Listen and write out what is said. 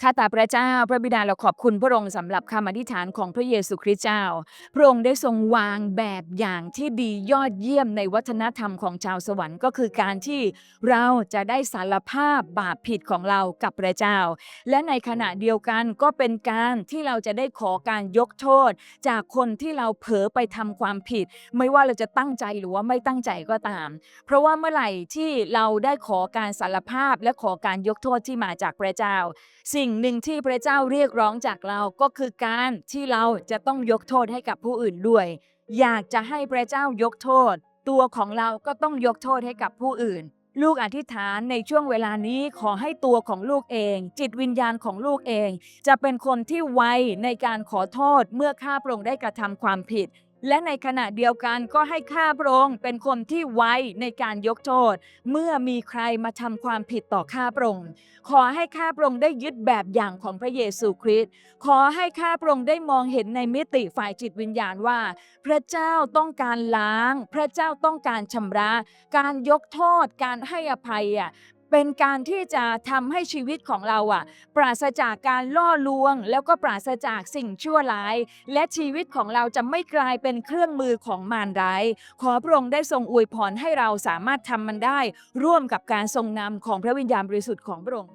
ข้าแต่พระเจ้า พระบิดาเราขอบคุณพระองค์สำหรับคำอธิษฐานของพระเยซูคริสต์เจ้า พระองค์ได้ทรงวางแบบอย่างที่ดียอดเยี่ยมในวัฒนธรรมของชาวสวรรค์ก็คือการที่เราจะได้สารภาพบาปผิดของเรากับพระเจ้า และในขณะเดียวกันก็เป็นการที่เราจะได้ขอการยกโทษ จากคนที่เราเผลอไปทำความผิด ไม่ว่าเราจะตั้งใจหรือว่าไม่ตั้งใจก็ตาม เพราะว่าเมื่อไหร่ที่เราได้ขอการสารภาพและขอการยกโทษที่มาจากพระเจ้าสิิ่งหนึ่งที่พระเจ้าเรียกร้องจากเราก็คือการที่เราจะต้องยกโทษให้กับผู้อื่นด้วย อยากจะให้พระเจ้ายกโทษ ตัวของเราก็ต้องยกโทษให้กับผู้อื่น ลูกอธิษฐานในช่วงเวลานี้ขอให้ตัวของลูกเอง จิตวิญญาณของลูกเอง จะเป็นคนที่ไวในการขอโทษเมื่อข้าพระองค์ได้กระทำความผิด และในขณะเดียวกันก็ให้ข้าพระองค์เป็นคนที่ไวในการยกโทษ เมื่อมีใครมาทำความผิดต่อข้าพระองค์ขอให้ข้าพระองค์ได้ยึดแบบอย่างของพระเยซูคริสต์ขอให้ข้าพระองค์ได้มองเห็นในมิติฝ่ายจิตวิญญาณว่า พระเจ้าต้องการล้าง พระเจ้าต้องการชำระ การยกโทษการให้อภัยอะ เป็นการที่จะทำให้ชีวิตของเราอะปราศจากการล่อลวง แล้วก็ปราศจากสิ่งชั่วร้าย และชีวิตของเราจะไม่กลายเป็นเครื่องมือของมารร้าย ขอพระองค์ได้ทรงอวยพรให้เราสามารถทำมันได้ ร่วมกับการทรงนำของพระวิญญาณบริสุทธิ์ของพระองค์